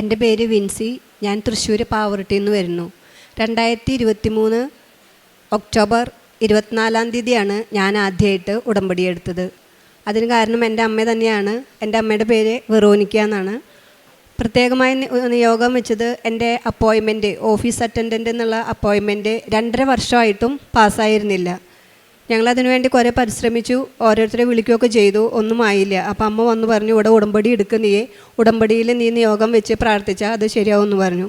എന്റെ പേര് വിൻസി. ഞാൻ തൃശ്ശൂർ പാവറട്ടിയിൽ നിന്ന് വരുന്നു. രണ്ടായിരത്തി ഇരുപത്തി മൂന്ന് ഒക്ടോബർ ഇരുപത്തിനാലാം തീയതിയാണ് ഞാൻ ആദ്യമായിട്ട് ഉടമ്പടി എടുത്തത്. അതിന് കാരണം എന്റെ അമ്മ തന്നെയാണ്. എന്റെ അമ്മയുടെ പേര് വെറോനിക്ക എന്നാണ്. പ്രത്യേകമായി നിയോഗം വെച്ചത് എന്റെ അപ്പോയിൻമെന്റ് ഓഫീസ് അറ്റൻഡന്റ് എന്നുള്ള അപ്പോയിൻമെന്റ് രണ്ടര വർഷമായിട്ടും പാസ്സായിരുന്നില്ല. ഞങ്ങളതിനു വേണ്ടി കുറേ പരിശ്രമിച്ചു ഓരോരുത്തരെ വിളിക്കുകയൊക്കെ ചെയ്തു ഒന്നും ആയില്ല. അപ്പം അമ്മ വന്ന് പറഞ്ഞു ഇവിടെ ഉടമ്പടി എടുക്കുക നീ ഉടമ്പടിയിൽ നീ നിയോഗം വെച്ച് പ്രാർത്ഥിച്ചാൽ അത് ശരിയാവുമെന്ന് പറഞ്ഞു.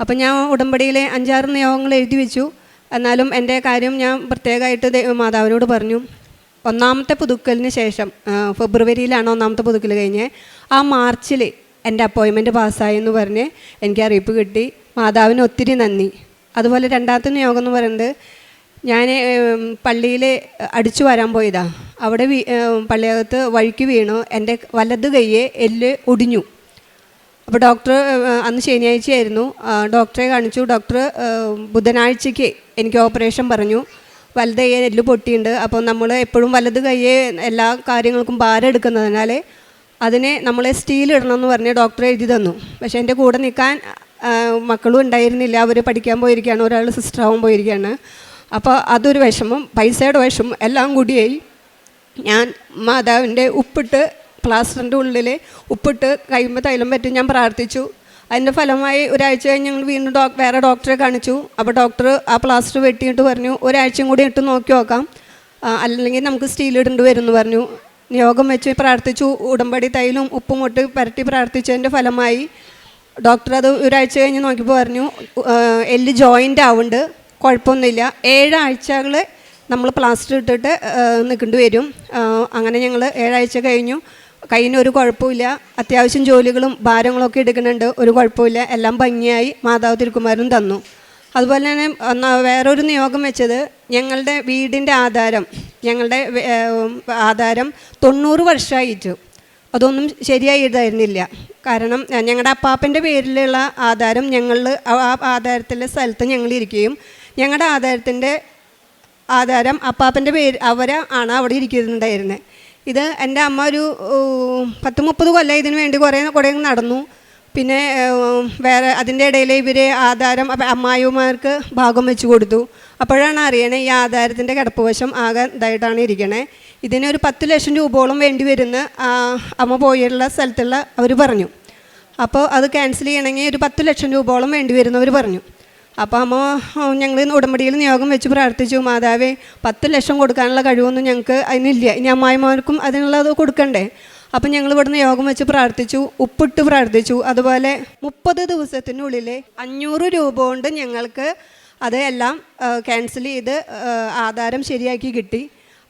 അപ്പം ഞാൻ ഉടമ്പടിയിലെ അഞ്ചാറ് നിയോഗങ്ങൾ എഴുതി വെച്ചു. എന്നാലും എന്റെ കാര്യം ഞാൻ പ്രത്യേകമായിട്ട് മാതാവിനോട് പറഞ്ഞു. ഒന്നാമത്തെ പുതുക്കലിന് ശേഷം ഫെബ്രുവരിയിലാണ് ഒന്നാമത്തെ പുതുക്കൽ കഴിഞ്ഞ് ആ മാർച്ചിൽ എന്റെ അപ്പോയിൻമെന്റ് പാസ്സായി എന്ന് പറഞ്ഞ് എനിക്ക് അറിയിപ്പ് കിട്ടി. മാതാവിന് ഒത്തിരി നന്ദി. അതുപോലെ രണ്ടാമത്തെ നിയോഗം എന്ന് പറയുന്നത് ഞാൻ പള്ളിയിൽ അടിച്ചു വരാൻ പോയതാ. അവിടെ വീ പള്ളിയകത്ത് വഴിക്ക് വീണു. എന്റെ വലത് കൈയെ എല്ല് ഒടിഞ്ഞു. അപ്പോൾ ഡോക്ടർ അന്ന് ശനിയാഴ്ചയായിരുന്നു. ഡോക്ടറെ കാണിച്ചു. ഡോക്ടർ ബുധനാഴ്ചയ്ക്ക് എനിക്ക് ഓപ്പറേഷൻ പറഞ്ഞു. വലത് കയ്യെ എല്ല് പൊട്ടിയിട്ടുണ്ട് അപ്പോൾ നമ്മൾ എപ്പോഴും വലത് കൈയെ എല്ലാ കാര്യങ്ങൾക്കും ഭാരം എടുക്കുന്നതിനാൽ അതിനെ നമ്മൾ സ്റ്റീൽ ഇടണം എന്ന് പറഞ്ഞ് ഡോക്ടർ എഴുതി തന്നു. പക്ഷേ എന്റെ കൂടെ നിൽക്കാൻ മക്കളും ഉണ്ടായിരുന്നില്ല. അവർ പഠിക്കാൻ പോയിരിക്കുകയാണ്. ഒരാൾ സിസ്റ്ററാവാൻ പോയിരിക്കുകയാണ്. അപ്പോൾ അതൊരു വിഷമം പൈസയുടെ വിഷമം എല്ലാം കൂടിയായി ഞാൻ മാതാവിന്റെ ഉപ്പിട്ട് പ്ലാസ്റ്ററിന്റെ ഉള്ളിൽ ഉപ്പിട്ട് കഴിയുമ്പോൾ തൈലം പറ്റി ഞാൻ പ്രാർത്ഥിച്ചു. അതിന്റെ ഫലമായി ഒരാഴ്ച കഴിഞ്ഞ് ഞങ്ങൾ വീണ്ടും ഡോ വേറെ ഡോക്ടറെ കാണിച്ചു. അപ്പോൾ ഡോക്ടർ ആ പ്ലാസ്റ്റർ വെട്ടിയിട്ട് പറഞ്ഞു ഒരാഴ്ചയും കൂടി ഇട്ട് നോക്കി നോക്കാം. അല്ലെങ്കിൽ നമുക്ക് സ്റ്റീൽ ഇടേണ്ടി വരും എന്ന് പറഞ്ഞു. നിയോഗം വെച്ച് പ്രാർത്ഥിച്ചു. ഉടമ്പടി തൈലും ഉപ്പും ഇട്ട് പരട്ടി പ്രാർത്ഥിച്ചതിന്റെ ഫലമായി ഡോക്ടർ അത് ഒരാഴ്ച കഴിഞ്ഞ് നോക്കിയപ്പോൾ പറഞ്ഞു എല്ല് ജോയിന്റ് ആവുന്നുണ്ട്. കുഴപ്പമൊന്നുമില്ല. ഏഴാഴ്ചകൾ നമ്മൾ പ്ലാസ്റ്റർ ഇട്ടിട്ട് നിൽക്കേണ്ടി വരും. അങ്ങനെ ഞങ്ങൾ ഏഴാഴ്ച കഴിഞ്ഞു. കയ്യിന് ഒരു കുഴപ്പമില്ല. അത്യാവശ്യം ജോലികളും ഭാരങ്ങളൊക്കെ എടുക്കുന്നുണ്ട്. ഒരു കുഴപ്പമില്ല. എല്ലാം ഭംഗിയായി മാതാവ് തിരുക്കുമാരും തന്നു. അതുപോലെ തന്നെ വേറൊരു നിയോഗം വെച്ചത് ഞങ്ങളുടെ വീടിന്റെ ആധാരം ഞങ്ങളുടെ ആധാരം തൊണ്ണൂറ് വർഷമായിട്ടു. അതൊന്നും ശരിയായി എഴുതായിരുന്നില്ല. കാരണം ഞങ്ങളുടെ അപ്പാപ്പന്റെ പേരിലുള്ള ആധാരം ഞങ്ങൾ ആ ആധാരത്തിലെ സ്ഥലത്ത് ഞങ്ങൾ ഇരിക്കുകയും ഞങ്ങളുടെ ആധാരത്തിന്റെ ആധാരം അപ്പാപ്പന്റെ പേര് അവരാണ് അവിടെ ഇരിക്കുന്നുണ്ടായിരുന്നത് ഇത് എന്റെ അമ്മ ഒരു പത്ത് മുപ്പത് കൊല്ലം ഇതിന് വേണ്ടി കുറേ കുറേ നടന്നു. പിന്നെ വേറെ അതിന്റെ ഇടയിൽ ഇവർ ആധാരം അമ്മായിമാർക്ക് ഭാഗം വെച്ച് കൊടുത്തു. അപ്പോഴാണ് അറിയണേ ഈ ആധാരത്തിന്റെ കിടപ്പ് വശം ആകെ ഇതായിട്ടാണ് ഇരിക്കണേ. ഇതിനൊരു പത്ത് ലക്ഷം രൂപയോളം വേണ്ടി വരുന്ന അമ്മ പോയുള്ള സ്ഥലത്തുള്ള അവർ പറഞ്ഞു. അപ്പോൾ അത് ക്യാൻസൽ ചെയ്യണമെങ്കിൽ ഒരു പത്ത് ലക്ഷം രൂപയോളം വേണ്ടി വരുന്നവർ പറഞ്ഞു. അപ്പോൾ അമ്മ ഞങ്ങൾ ഉടമ്പടിയിൽ നിയോഗം വെച്ച് പ്രാർത്ഥിച്ചു. മാതാവേ പത്ത് ലക്ഷം കൊടുക്കാനുള്ള കഴിവൊന്നും ഞങ്ങൾക്ക് അതിനില്ല. ഇനി അമ്മായിമാർക്കും അതിനുള്ളത് കൊടുക്കണ്ടേ? അപ്പം ഞങ്ങൾ ഇവിടെ യോഗം വെച്ച് പ്രാർത്ഥിച്ചു ഉപ്പിട്ട് പ്രാർത്ഥിച്ചു. അതുപോലെ മുപ്പത് ദിവസത്തിനുള്ളിൽ അഞ്ഞൂറ് രൂപ കൊണ്ട് ഞങ്ങൾക്ക് അത് എല്ലാം ക്യാൻസൽ ചെയ്ത് ആധാരം ശരിയാക്കി കിട്ടി.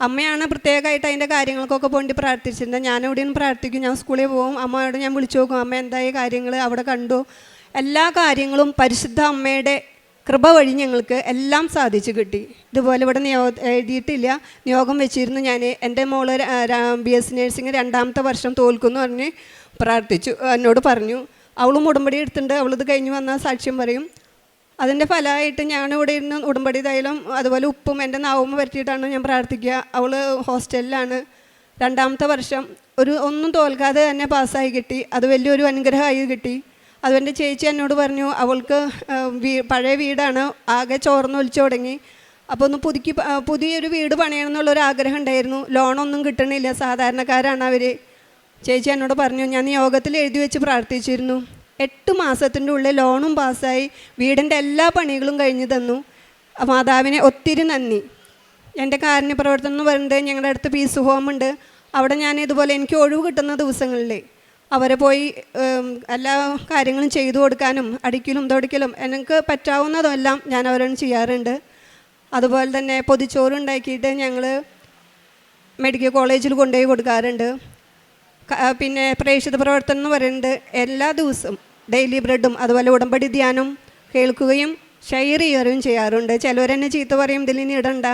അമ്മയാണ് പ്രത്യേകമായിട്ട് അതിന്റെ കാര്യങ്ങൾക്കൊക്കെ വേണ്ടി പ്രാർത്ഥിച്ചിട്ടുണ്ട് ഞാനിവിടെയും പ്രാർത്ഥിക്കും. ഞാൻ സ്കൂളിൽ പോകും. അമ്മയോട് ഞാൻ വിളിച്ചു നോക്കും. അമ്മ എന്തായി കാര്യങ്ങൾ അവിടെ കണ്ടു. എല്ലാ കാര്യങ്ങളും പരിശുദ്ധ അമ്മയുടെ കൃപ വഴി ഞങ്ങൾക്ക് എല്ലാം സാധിച്ചു കിട്ടി. ഇതുപോലെ ഇവിടെ നിയോ എഴുതിയിട്ടില്ല. നിയോഗം വെച്ചിരുന്നു ഞാൻ. എന്റെ മോൾ ബി എസ് നേഴ്സിംഗ് രണ്ടാമത്തെ വർഷം തോൽക്കുന്നു പറഞ്ഞ് പ്രാർത്ഥിച്ചു. എന്നോട് പറഞ്ഞു അവളും ഉടമ്പടി എടുത്തിട്ടുണ്ട്. അവളിത് കഴിഞ്ഞ് വന്നാൽ സാക്ഷ്യം പറയും. അതിന്റെ ഫലമായിട്ട് ഞാനിവിടെ ഇരുന്ന് ഉടമ്പടി തൈലം അതുപോലെ ഉപ്പും എന്റെ നാവും പറ്റിയിട്ടാണ് ഞാൻ പ്രാർത്ഥിക്കുക. അവൾ ഹോസ്റ്റലിലാണ്. രണ്ടാമത്തെ വർഷം ഒരു ഒന്നും തോൽക്കാതെ തന്നെ പാസ്സായി കിട്ടി. അത് വലിയൊരു അനുഗ്രഹമായി കിട്ടി. അതുകൊണ്ട് ചേച്ചി എന്നോട് പറഞ്ഞു അവൾക്ക് പഴയ വീടാണ് ആകെ ചോർന്നൊലിച്ചു തുടങ്ങി. അപ്പോൾ ഒന്ന് പുതുക്കി പുതിയൊരു വീട് പണിയണം എന്നുള്ളൊരു ആഗ്രഹം ഉണ്ടായിരുന്നു. ലോണൊന്നും കിട്ടണില്ല സാധാരണക്കാരാണ് അവർ ചേച്ചി എന്നോട് പറഞ്ഞു ഞാൻ യോഗത്തിൽ എഴുതി വെച്ച് പ്രാർത്ഥിച്ചിരുന്നു. എട്ട് മാസത്തിന്റെ ഉള്ളിൽ ലോണും പാസ്സായി വീടിന്റെ എല്ലാ പണികളും കഴിഞ്ഞു തന്നു. മാതാവിനെ ഒത്തിരി നന്ദി. എന്റെ കാരുണ്യ പ്രവർത്തനം എന്ന് പറയുന്നത് ഞങ്ങളുടെ അടുത്ത് പീസ് ഹോമുണ്ട് അവിടെ ഞാൻ ഇതുപോലെ എനിക്ക് ഒഴിവ് കിട്ടുന്ന ദിവസങ്ങളിൽ അവരെ പോയി എല്ലാ കാര്യങ്ങളും ചെയ്തു കൊടുക്കാനും അടിക്കലും തൊടിക്കലും എനിക്ക് പറ്റാവുന്നതെല്ലാം ഞാൻ അവരോട് ചെയ്യാറുണ്ട്. അതുപോലെ തന്നെ പൊതിച്ചോറ് ഉണ്ടാക്കിയിട്ട് ഞങ്ങൾ മെഡിക്കൽ കോളേജിൽ കൊണ്ടുപോയി കൊടുക്കാറുണ്ട്. പിന്നെ പ്രേക്ഷിത പ്രവർത്തനം എന്ന് പറയുന്നത് എല്ലാ ദിവസവും ഡെയിലി ബ്രെഡും അതുപോലെ ഉടമ്പടി ധ്യാനം കേൾക്കുകയും ഷെയർ ചെയ്യുകയും ചെയ്യാറുണ്ട്. ചിലവരെന്നെ ചീത്ത പറയും ഇതിലിനി ഇടണ്ട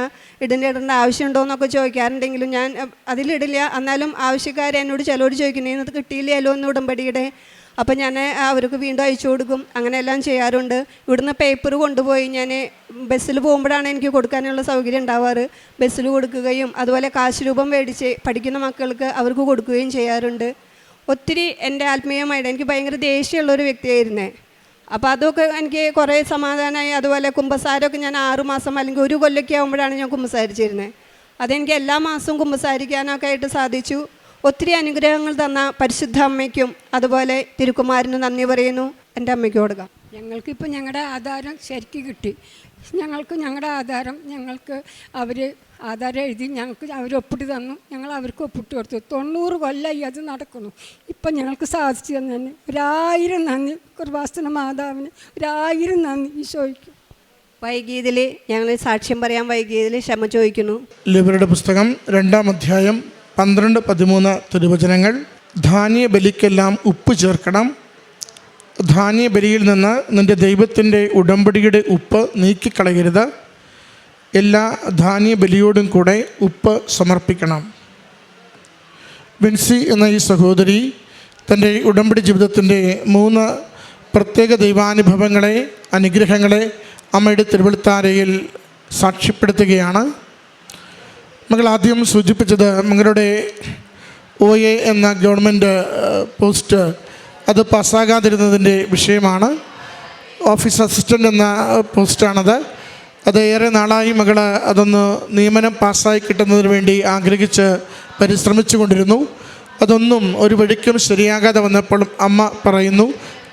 ഇതിന്റെ ഇടേണ്ട ആവശ്യമുണ്ടോ എന്നൊക്കെ ചോദിക്കാറുണ്ടെങ്കിലും ഞാൻ അതിലിടില്ല എന്നാലും ആവശ്യക്കാർ എന്നോട് ചിലവർ ചോദിക്കുന്നേ അത് കിട്ടിയില്ലല്ലോ എന്ന് ഉടമ്പടിയുടെ? അപ്പോൾ ഞാൻ അവർക്ക് വീണ്ടും അയച്ചു കൊടുക്കും. അങ്ങനെയെല്ലാം ചെയ്യാറുണ്ട്. ഇവിടുന്ന് പേപ്പർ കൊണ്ടുപോയി ഞാൻ ബസ്സിൽ പോകുമ്പോഴാണ് എനിക്ക് കൊടുക്കാനുള്ള സൗകര്യം ഉണ്ടാവാറ്. ബസ്സിൽ കൊടുക്കുകയും അതുപോലെ കാശ് രൂപം മേടിച്ച് പഠിക്കുന്ന മക്കൾക്ക് അവർക്ക് കൊടുക്കുകയും ചെയ്യാറുണ്ട്. ഒത്തിരി എന്റെ ആത്മീയമായിട്ട് എനിക്ക് ഭയങ്കര ദേഷ്യമുള്ള ഒരു വ്യക്തിയായിരുന്നേ. അപ്പോൾ അതൊക്കെ എനിക്ക് കുറേ സമാധാനമായി അതുപോലെ കുമ്പസാരമൊക്കെ ഞാൻ ആറുമാസം അല്ലെങ്കിൽ ഒരു കൊല്ലൊക്കെ ആകുമ്പോഴാണ് ഞാൻ കുമ്പസാരിച്ചിരുന്നത് അതെനിക്ക് എല്ലാ മാസവും കുമ്പസാരിക്കാനൊക്കെ ആയിട്ട് സാധിച്ചു. ഒത്തിരി അനുഗ്രഹങ്ങൾ തന്ന പരിശുദ്ധ അമ്മയ്ക്കും അതുപോലെ തിരുക്കുമാരനും നന്ദി പറയുന്നു. എന്റെ അമ്മയ്ക്ക് കൊടുക്കാം. ഞങ്ങൾക്കിപ്പോൾ ഞങ്ങളുടെ ആധാരം ശരിക്ക് കിട്ടി. ഞങ്ങൾക്ക് ഞങ്ങളുടെ ആധാരം ഞങ്ങൾക്ക് അവർ ആധാരം എഴുതി ഞങ്ങൾക്ക് അവർ ഒപ്പിട്ട് തന്നു. ഞങ്ങൾ അവർക്ക് ഒപ്പിട്ട് കൊടുത്തു. തൊണ്ണൂറ് കൊല്ലമായി അത് നടക്കുന്നു. ഇപ്പം ഞങ്ങൾക്ക് സാധിച്ചു തന്നെ ഒരായിരം നന്ദി. കുർബാസന മാതാവിന് ഒരായിരം നന്ദി. ഈശോയ്ക്ക്. വൈകിയതിൽ ഞങ്ങൾ സാക്ഷ്യം പറയാൻ വൈകിയതിൽ ക്ഷമ ചോദിക്കുന്നു. ലിബറുടെ പുസ്തകം രണ്ടാം അധ്യായം പന്ത്രണ്ട് പതിമൂന്ന് തിരുവചനങ്ങൾ. ധാന്യ ബലിക്കെല്ലാം ഉപ്പ് ചേർക്കണം. ധാന്യ ബലിയിൽ നിന്ന് നിന്റെ ദൈവത്തിന്റെ ഉടമ്പടിയുടെ ഉപ്പ് നീക്കിക്കളയരുത്. എല്ലാ ധാന്യ ബലിയോടും കൂടെ ഉപ്പ് സമർപ്പിക്കണം. വിൻസി എന്ന ഈ സഹോദരി തന്റെ ഉടമ്പടി ജീവിതത്തിന്റെ മൂന്ന് പ്രത്യേക ദൈവാനുഭവങ്ങളെ അനുഗ്രഹങ്ങളെ അമ്മയുടെ തിരുവളുത്താരയിൽ സാക്ഷ്യപ്പെടുത്തുകയാണ്. മകൾ ആദ്യം സൂചിപ്പിച്ചത് മകളുടെ ഒ എ എന്ന ഗവൺമെന്റ് പോസ്റ്റ് അത് പാസ്സാകാതിരുന്നതിന്റെ വിഷയമാണ്. ഓഫീസ് അസിസ്റ്റന്റ് എന്ന പോസ്റ്റാണത് അത് ഏറെ നാളായി മകൾ അതൊന്ന് നിയമനം പാസ്സായി കിട്ടുന്നതിന് വേണ്ടി ആഗ്രഹിച്ച് പരിശ്രമിച്ചു കൊണ്ടിരുന്നു. അതൊന്നും ഒരു വഴിക്കും ശരിയാകാതെ വന്നപ്പോഴും അമ്മ പറയുന്നു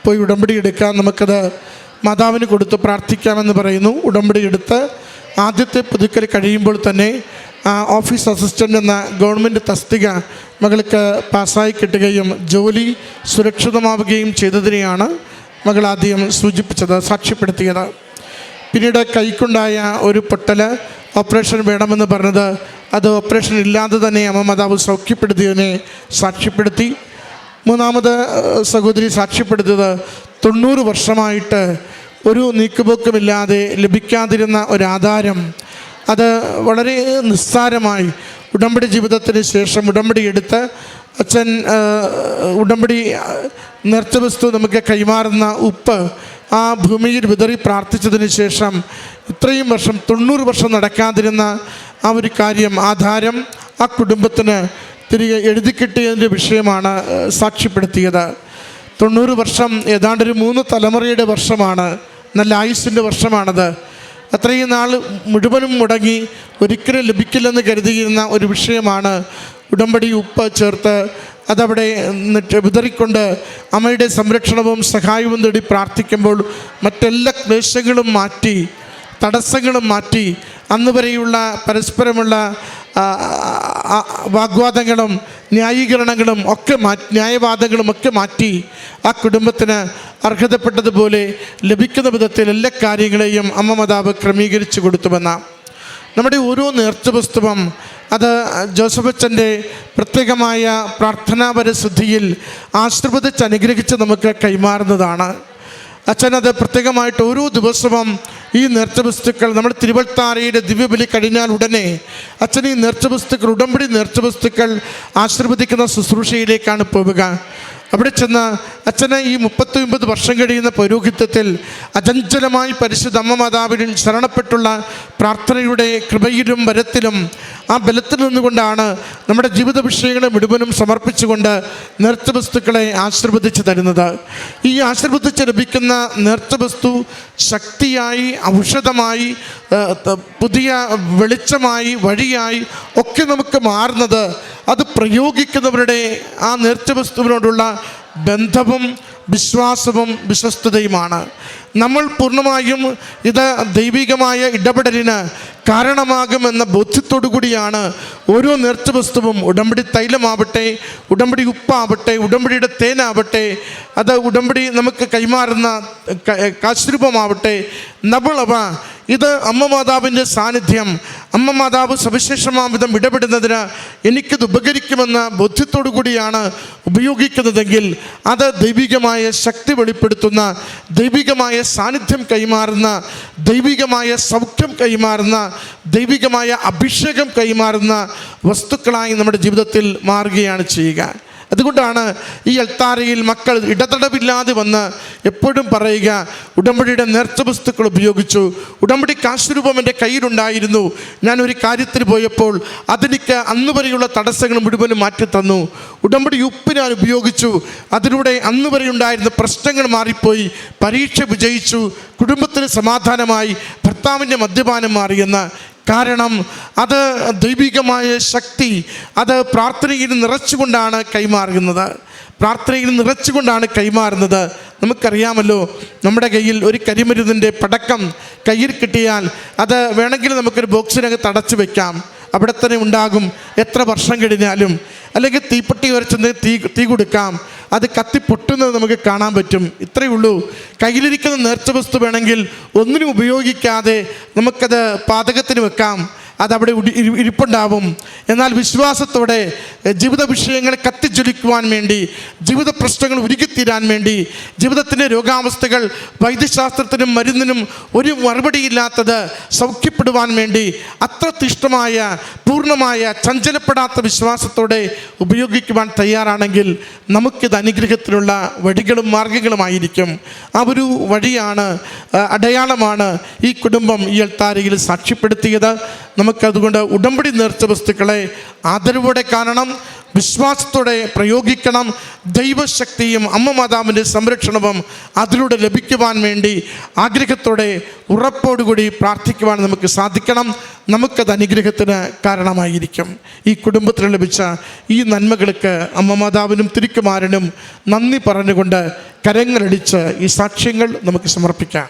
പോയി ഉടമ്പടി എടുക്കാം നമുക്കത് മാതാവിന് കൊടുത്ത് പ്രാർത്ഥിക്കാമെന്ന് പറയുന്നു. ഉടമ്പടി എടുത്ത് ആദ്യത്തെ പുതുക്കൽ കഴിയുമ്പോൾ തന്നെ ഓഫീസ് അസിസ്റ്റന്റ് എന്ന ഗവൺമെന്റ് തസ്തിക മകൾക്ക് പാസ്സായി കിട്ടുകയും ജോലി സുരക്ഷിതമാവുകയും ചെയ്തതിനെയാണ് മകൾ ആദ്യം സൂചിപ്പിച്ചത് സാക്ഷ്യപ്പെടുത്തിയത്. പിന്നീട് കൈക്കുണ്ടായ ഒരു പൊട്ടൽ ഓപ്പറേഷൻ വേണമെന്ന് പറഞ്ഞത് അത് ഓപ്പറേഷൻ ഇല്ലാതെ തന്നെ അമ്മ മാതാവ് സൗഖ്യപ്പെടുത്തിയതിനെ സാക്ഷ്യപ്പെടുത്തി. മൂന്നാമത് സഹോദരി സാക്ഷ്യപ്പെടുത്തിയത് തൊണ്ണൂറ് വർഷമായിട്ട് ഒരു നീക്കുപോക്കുമില്ലാതെ ലഭിക്കാതിരുന്ന ഒരാധാരം അത് വളരെ നിസ്സാരമായി ഉടമ്പടി ജീവിതത്തിന് ശേഷം ഉടമ്പടി എടുത്ത് അച്ഛൻ ഉടമ്പടി നേർച്ച വസ്തു നമുക്ക് കൈമാറുന്ന ഉപ്പ് ആ ഭൂമിയിൽ വിതറി പ്രാർത്ഥിച്ചതിന് ശേഷം ഇത്രയും വർഷം തൊണ്ണൂറ് വർഷം നടക്കാതിരുന്ന ആ ഒരു കാര്യം ആധാരം ആ കുടുംബത്തിന് തിരികെ എഴുതി കിട്ടിയതിന്റെ വിഷയമാണ് സാക്ഷ്യപ്പെടുത്തിയത്. തൊണ്ണൂറ് വർഷം ഏതാണ്ടൊരു മൂന്ന് തലമുറയുടെ വർഷമാണ് നല്ല ആയുസിന്റെ വർഷമാണത്. അത്രയും നാൾ മുഴുവനും മുടങ്ങി ഒരിക്കലും ലഭിക്കില്ലെന്ന് കരുതിയിരുന്ന ഒരു വിഷയമാണ് ഉടമ്പടി ഉപ്പ് ചേർത്ത് അതവിടെ വിതറിക്കൊണ്ട് അമ്മയുടെ സംരക്ഷണവും സഹായവും തേടി പ്രാർത്ഥിക്കുമ്പോൾ മറ്റെല്ലാ ക്ലേശങ്ങളും മാറ്റി തടസ്സങ്ങളും മാറ്റി അന്ന് വരെയുള്ള പരസ്പരമുള്ള വാഗ്വാദങ്ങളും ന്യായീകരണങ്ങളും ഒക്കെ മാറ്റി ന്യായവാദങ്ങളും ഒക്കെ മാറ്റി ആ കുടുംബത്തിന് അർഹതപ്പെട്ടതുപോലെ ലഭിക്കുന്ന വിധത്തിൽ എല്ലാ കാര്യങ്ങളെയും അമ്മ മതാവ് ക്രമീകരിച്ചു കൊടുത്തുവെന്ന നമ്മുടെ ഓരോ നേർച്ച അത് ജോസഫ് അച്ഛന്റെ പ്രത്യേകമായ പ്രാർത്ഥനാപരശുദ്ധിയിൽ ആശീർവദിച്ച് അനുഗ്രഹിച്ച് നമുക്ക് കൈമാറുന്നതാണ്. അത് പ്രത്യേകമായിട്ട് ഓരോ ദിവസവും ഈ നേർച്ച വസ്തുക്കൾ നമ്മുടെ തിരുവൽത്താരയുടെ ദിവ്യബലി കഴിഞ്ഞാൽ ഉടനെ അച്ഛൻ ഈ നേർച്ച വസ്തുക്കൾ ഉടമ്പടി നേർച്ച വസ്തുക്കൾ ആശീർവദിക്കുന്ന ശുശ്രൂഷയിലേക്കാണ് പോവുക. അവിടെ ചെന്ന് അച്ഛന് ഈ മുപ്പത്തി ഒമ്പത് വർഷം കഴിയുന്ന പൗരോഹിത്യത്തിൽ അചഞ്ചലമായി പരിശുദ്ധ അമ്മ മാതാവിനിൽ ശരണപ്പെട്ടുള്ള പ്രാർത്ഥനയുടെ കൃപയിലും വരത്തിലും ആ ബലത്തിൽ നിന്നുകൊണ്ടാണ് നമ്മുടെ ജീവിത വിഷയങ്ങളെ മുഴുവനും സമർപ്പിച്ചുകൊണ്ട് നേർച്ച വസ്തുക്കളെ ആശീർവദിച്ച് തരുന്നത്. ഈ ആശീർവദിച്ച് ലഭിക്കുന്ന നേർച്ച വസ്തു ശക്തിയായി ഔഷധമായി പുതിയ വെളിച്ചമായി വഴിയായി ഒക്കെ നമുക്ക് മാറുന്നത് അത് പ്രയോഗിക്കുന്നവരുടെ ആ നേർച്ച വസ്തുവിനോടുള്ള ബന്ധവും വിശ്വാസവും വിശ്വസ്തതയുമാണ്. നമ്മൾ പൂർണമായും ഇത് ദൈവികമായ ഇടപെടലിന് കാരണമാകുമെന്ന ബോധ്യത്തോടു കൂടിയാണ് ഓരോ നേർച്ച വസ്തുവും ഉടമ്പടി തൈലമാവട്ടെ ഉടമ്പടി ഉപ്പാവട്ടെ ഉടമ്പടിയുടെ തേനാവട്ടെ അത് ഉടമ്പടി നമുക്ക് കൈമാറുന്ന കാശ്രൂപമാവട്ടെ കാശ്രൂപമാവട്ടെ അവ ഇത് അമ്മ മാതാവിന്റെ സാന്നിധ്യം അമ്മ മാതാവ് സവിശേഷമാവിധം ഇടപെടുന്നതിന് എനിക്കത് ഉപകരിക്കുമെന്ന ബോധ്യത്തോടു കൂടിയാണ് ഉപയോഗിക്കുന്നതെങ്കിൽ അത് ദൈവികമായ ശക്തി വെളിപ്പെടുത്തുന്ന ദൈവികമായ സാന്നിധ്യം കൈമാറുന്ന ദൈവികമായ സൗഖ്യം കൈമാറുന്ന ദൈവികമായ അഭിഷേകം കൈമാറുന്ന വസ്തുക്കളായി നമ്മുടെ ജീവിതത്തിൽ മാറുകയാണ് ചെയ്യുക. അതുകൊണ്ടാണ് ഈ അൽത്താരയിൽ മക്കൾ ഇടതടവില്ലാതെ വന്ന് എപ്പോഴും പറയുക ഉടമ്പടിയുടെ നേർച്ച വസ്തുക്കൾ ഉപയോഗിച്ചു. ഉടമ്പടി കാശുരൂപം എന്റെ കയ്യിലുണ്ടായിരുന്നു. ഞാൻ ഒരു കാര്യത്തിന് പോയപ്പോൾ അതെനിക്ക് അന്ന് വരെയുള്ള തടസ്സങ്ങൾ മുഴുവനും മാറ്റി തന്നു. ഉടമ്പടി ഉപ്പ് ഞാൻ ഉപയോഗിച്ചു. അതിലൂടെ അന്ന് വരെ ഉണ്ടായിരുന്ന പ്രശ്നങ്ങൾ മാറിപ്പോയി. പരീക്ഷ വിജയിച്ചു. കുടുംബത്തിന് സമാധാനമായി. ഭർത്താവിന്റെ മദ്യപാനം മാറിയെന്ന് കാരണം അത് ദൈവികമായ ശക്തി അത് പ്രാർത്ഥനയിൽ നിറച്ചുകൊണ്ടാണ് കൈമാറുന്നത്. പ്രാർത്ഥനയിൽ നിറച്ചുകൊണ്ടാണ് കൈമാറുന്നത്. നമുക്കറിയാമല്ലോ നമ്മുടെ കയ്യിൽ ഒരു കരിമരുന്നിന്റെ പടക്കം കയ്യിൽ കിട്ടിയാൽ അത് വേണമെങ്കിൽ നമുക്കൊരു ബോക്സിനകത്ത് അടച്ചു വെക്കാം. അവിടെ തന്നെ ഉണ്ടാകും എത്ര വർഷം കഴിഞ്ഞാലും. അല്ലെങ്കിൽ തീപ്പെട്ടി വരച്ചെന്ന് തീ തീ കൊടുക്കാം. അത് കത്തിപ്പൊട്ടുന്നത് നമുക്ക് കാണാൻ പറ്റും. ഇത്രയേ ഉള്ളൂ. കയ്യിലിരിക്കുന്ന നേർച്ച വസ്തു വേണമെങ്കിൽ ഒന്നിനും ഉപയോഗിക്കാതെ നമുക്കത് പാതകത്തിന് വെക്കാം. അതവിടെ ഇരിപ്പുണ്ടാവും. എന്നാൽ വിശ്വാസത്തോടെ ജീവിത വിഷയങ്ങളെ കത്തിജ്വലിക്കുവാൻ വേണ്ടി ജീവിത പ്രശ്നങ്ങൾ ഉരുക്കിത്തീരാൻ വേണ്ടി ജീവിതത്തിന്റെ രോഗാവസ്ഥകൾ വൈദ്യശാസ്ത്രത്തിനും മരുന്നിനും ഒരു മറുപടിയില്ലാത്തത് സൗഖ്യപ്പെടുവാൻ വേണ്ടി അത്ര തിഷ്ടമായ പൂർണമായ ചഞ്ചലപ്പെടാത്ത വിശ്വാസത്തോടെ ഉപയോഗിക്കുവാൻ തയ്യാറാണെങ്കിൽ നമുക്കിത് അനുഗ്രഹത്തിനുള്ള വഴികളും മാർഗങ്ങളുമായിരിക്കും. ആ ഒരു വഴിയാണ് അടയാളമാണ് ഈ കുടുംബം ഈ എൽത്താരയിൽ സാക്ഷ്യപ്പെടുത്തിയത്. നമുക്കതുകൊണ്ട് ഉടമ്പടി നേർച്ച വസ്തുക്കളെ ആദരവോടെ കാണണം വിശ്വാസത്തോടെ പ്രയോഗിക്കണം ദൈവശക്തിയും അമ്മ മാതാവിന്റെ സംരക്ഷണവും അതിലൂടെ ലഭിക്കുവാൻ വേണ്ടി ആഗ്രഹത്തോടെ ഉറപ്പോടുകൂടി പ്രാർത്ഥിക്കുവാൻ നമുക്ക് സാധിക്കണം. നമുക്കത് അനുഗ്രഹത്തിന് കാരണമായിരിക്കും. ഈ കുടുംബത്തിന് ലഭിച്ച ഈ നന്മകൾക്ക് അമ്മ മാതാവിനും തിരുക്കുമാരനും നന്ദി പറഞ്ഞുകൊണ്ട് കരങ്ങളടിച്ച് ഈ സാക്ഷ്യങ്ങൾ നമുക്ക് സമർപ്പിക്കാം.